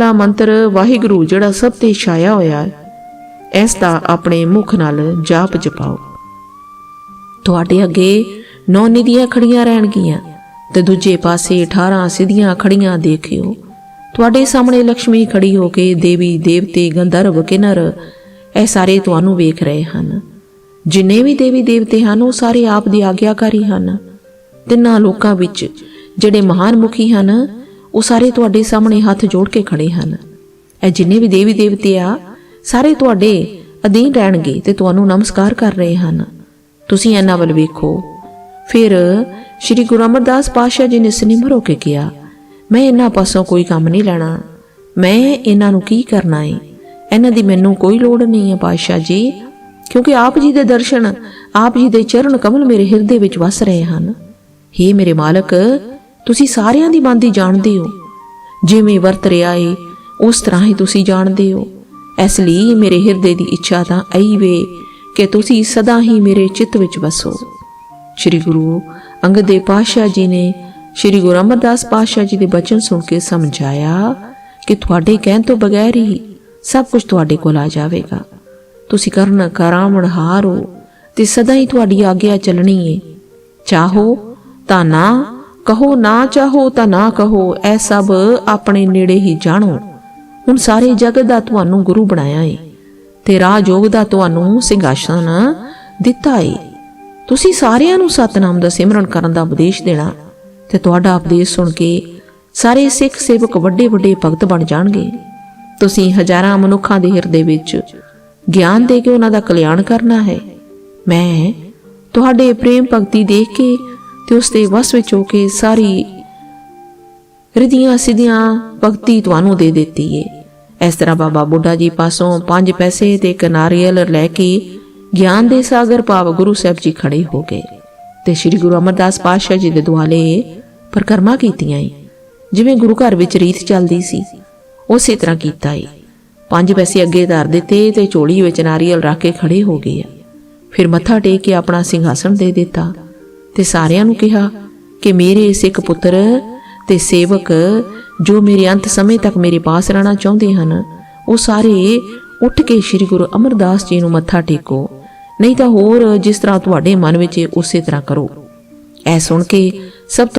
ਦਾ ਮੰਤਰ ਵਾਹਿਗੁਰੂ ਜਿਹੜਾ ਸਭ ਤੇ ਛਾਇਆ ਹੋਇਆ ਹੈ, ਇਸ ਦਾ ਆਪਣੇ ਮੁਖ ਨਾਲ ਜਾਪ ਜਪਾਓ। ਤੁਹਾਡੇ ਅੱਗੇ ਨੌ ਨਿਧੀਆਂ ਖੜੀਆਂ ਰਹਿਣਗੀਆਂ ਤੇ ਦੂਜੇ ਪਾਸੇ 18 ਸਿੱਧੀਆਂ ਖੜੀਆਂ ਦੇਖਿਓ। ਤੁਹਾਡੇ ਸਾਹਮਣੇ ਲక్ష్ਮੀ ਖੜੀ ਹੋ ਕੇ ਦੇਵੀ, ਦੇਵਤੇ, ਗੰਧਰਵ, ਕਿਨਰ, ਇਹ ਸਾਰੇ ਤੁਹਾਨੂੰ ਵੇਖ ਰਹੇ ਹਨ। ਜਿੰਨੇ ਵੀ ਦੇਵੀ, ਦੇਵਤੇ ਹਨ, ਉਹ ਸਾਰੇ ਆਪ ਦੀ ਆਗਿਆਕਾਰੀ ਹਨ। ਤਿੰਨਾਂ ਲੋਕਾਂ ਵਿੱਚ ਜਿਹੜੇ ਮਹਾਨ ਮੁਖੀ ਹਨ ਉਹ ਸਾਰੇ ਤੁਹਾਡੇ ਸਾਹਮਣੇ ਹੱਥ ਜੋੜ ਕੇ ਖੜੇ ਹਨ। ਇਹ ਜਿੰਨੇ ਵੀ ਦੇਵੀ ਦੇਵਤੇ ਆ, ਸਾਰੇ ਤੁਹਾਡੇ ਅਧੀਨ ਰਹਿਣਗੇ ਤੇ ਤੁਹਾਨੂੰ ਨਮਸਕਾਰ ਕਰ ਰਹੇ ਹਨ। ਤੁਸੀਂ ਇਹਨਾਂ ਵੱਲ ਵੇਖੋ। ਫਿਰ ਸ੍ਰੀ ਗੁਰੂ ਅਮਰਦਾਸ ਪਾਤਸ਼ਾਹ ਜੀ ਨੇ ਸਨਿਮਰ ਹੋ ਕੇ ਕਿਹਾ, ਮੈਂ ਇਹਨਾਂ ਪਾਸੋਂ ਕੋਈ ਕੰਮ ਨਹੀਂ ਲੈਣਾ। ਮੈਂ ਇਹਨਾਂ ਨੂੰ ਕੀ ਕਰਨਾ ਹੈ ਇਹਨਾਂ ਦੀ ਮੈਨੂੰ ਕੋਈ ਲੋੜ ਨਹੀਂ ਹੈ ਪਾਤਸ਼ਾਹ ਜੀ, ਕਿਉਂਕਿ ਆਪ ਜੀ ਦੇ ਦਰਸ਼ਨ, ਆਪ ਜੀ ਦੇ ਚਰਨ ਕਮਲ ਮੇਰੇ ਹਿਰਦੇ ਵਿੱਚ ਵਸ ਰਹੇ ਹਨ। ਹੇ ਮੇਰੇ ਮਾਲਕ ਤੁਸੀਂ ਸਾਰਿਆਂ ਦੀ ਮਨ ਜਾਣਦੇ ਹੋ। ਜਿਵੇਂ ਵਰਤ ਰਿਹਾ ਏ, ਉਸ ਤਰ੍ਹਾਂ ਹੀ ਤੁਸੀਂ ਜਾਣਦੇ ਹੋ। ਇਸ ਲਈ ਮੇਰੇ ਹਿਰਦੇ ਦੀ ਇੱਛਾ ਤਾਂ ਐਈ ਵੇ ਕਿ ਤੁਸੀਂ ਸਦਾ ਹੀ ਮੇਰੇ ਚਿੱਤ ਵਿੱਚ ਵਸੋ। ਸ੍ਰੀ ਗੁਰੂ ਅੰਗਦ ਦੇਵ ਪਾਤਸ਼ਾਹ ਜੀ ਨੇ ਸ੍ਰੀ ਗੁਰੂ ਅਮਰਦਾਸ ਪਾਤਸ਼ਾਹ ਜੀ ਦੇ ਬਚਨ ਸੁਣ ਕੇ ਸਮਝਾਇਆ ਕਿ ਤੁਹਾਡੇ ਕਹਿਣ ਤੋਂ ਬਗੈਰ ਹੀ ਸਭ ਕੁਝ ਤੁਹਾਡੇ ਕੋਲ ਆ ਜਾਵੇਗਾ। ਤੁਸੀਂ ਕਰਨ ਕਰਾਵਣ ਹਾਰੋ ਤੇ ਸਦਾ ਹੀ ਤੁਹਾਡੀ ਆਗਿਆ ਚੱਲਣੀ ਏ। ਚਾਹੋ ਤਾਂ ਨਾ ਕਹੋ, ਨਾ ਚਾਹੋ ਤਾਂ ਨਾ ਕਹੋ ਇਹ ਸਭ ਆਪਣੇ ਨੇੜੇ ਹੀ ਜਾਣੋ। ਹੁਣ ਸਾਰੇ ਜਗਤ ਦਾ ਤੁਹਾਨੂੰ ਗੁਰੂ ਬਣਾਇਆ ਏ ਤੇ ਰਾਜਯੋਗ ਦਾ ਤੁਹਾਨੂੰ ਸਿੰਘਾਸਨ ਦਿੱਤਾ ਏ। ਤੁਸੀਂ ਸਾਰਿਆਂ ਨੂੰ ਸਤਨਾਮ ਦਾ ਸਿਮਰਨ ਕਰਨ ਦਾ ਉਪਦੇਸ਼ ਦੇਣਾ ਤੇ ਤੁਹਾਡਾ ਉਪਦੇਸ਼ ਸੁਣ ਕੇ ਸਾਰੇ ਸਿੱਖ ਸੇਵਕ ਵੱਡੇ ਵੱਡੇ ਭਗਤ ਬਣ ਜਾਣਗੇ। ਤੁਸੀਂ ਹਜ਼ਾਰਾਂ ਮਨੁੱਖਾਂ ਦੇ ਹਿਰਦੇ ਵਿੱਚ ਗਿਆਨ ਦੇ ਕੇ ਉਹਨਾਂ ਦਾ ਕਲਿਆਣ ਕਰਨਾ ਹੈ। ਮੈਂ ਤੁਹਾਡੇ ਪ੍ਰੇਮ ਭਗਤੀ ਦੇਖ ਕੇ ਤੇ ਉਸ ਦੇ ਵਸ ਵਿੱਚ ਹੋ ਕੇ ਸਾਰੀ ਰਿਧੀਆਂ ਸਿਧੀਆਂ ਭਗਤੀ ਤੁਹਾਨੂੰ ਦੇ ਦਿੱਤੀ ਏ। ਇਸ ਤਰ੍ਹਾਂ ਬਾਬਾ ਬੁੱਢਾ ਜੀ ਪਾਸੋਂ ਪੰਜ ਪੈਸੇ ਤੇ ਇੱਕ ਨਾਰੀਅਲ ਲੈ ਕੇ ਗਿਆਨ ਦੇ ਸਾਗਰ ਭਾਵ ਗੁਰੂ ਸਾਹਿਬ ਜੀ ਖੜੇ ਹੋ ਗਏ ਤੇ ਸ੍ਰੀ ਗੁਰੂ ਅਮਰਦਾਸ ਪਾਤਸ਼ਾਹ ਜੀ ਦੇ ਦੁਆਲੇ ਪ੍ਰਕਰਮਾ ਕੀਤੀਆਂ ਏ ਜਿਵੇਂ ਗੁਰੂ ਘਰ ਵਿੱਚ ਰੀਤ ਚੱਲਦੀ ਸੀ, ਉਸੇ ਤਰ੍ਹਾਂ ਕੀਤਾ ਏ ਪੰਜ ਪੈਸੇ ਅੱਗੇ ਧਰ ਦਿੱਤੇ ਤੇ ਝੋਲੀ ਵਿੱਚ ਨਾਰੀਅਲ ਰੱਖ ਕੇ ਖੜੇ ਹੋ ਗਏ ਫਿਰ ਮੱਥਾ ਟੇਕ ਕੇ ਆਪਣਾ ਸਿੰਘਾਸਣ ਦੇ ਦਿੱਤਾ। ਤੇ ਸਾਰਿਆਂ ਨੂੰ ਕਿਹਾ ਕਿ ਮੇਰੇ ਸਿੱਖ ਪੁੱਤਰ ਤੇ ਸੇਵਕ ਜੋ ਮੇਰੇ ਅੰਤ ਸਮੇਂ ਤੱਕ ਮੇਰੇ ਪਾਸ ਰਹਿਣਾ ਚਾਹੁੰਦੇ ਹਨ, ਉਹ ਸਾਰੇ ਉੱਠ ਕੇ ਸ੍ਰੀ ਗੁਰੂ ਅਮਰਦਾਸ ਜੀ ਨੂੰ ਮੱਥਾ ਟੇਕੋ। ਨਹੀਂ ਤਾਂ ਹੋਰ ਜਿਸ ਤਰ੍ਹਾਂ ਤੁਹਾਡੇ ਮਨ ਵਿੱਚ ਉਸੇ ਤਰ੍ਹਾਂ ਕਰੋ। ਐ ਸੁਣ ਕੇ ਸਭ ਤੋਂ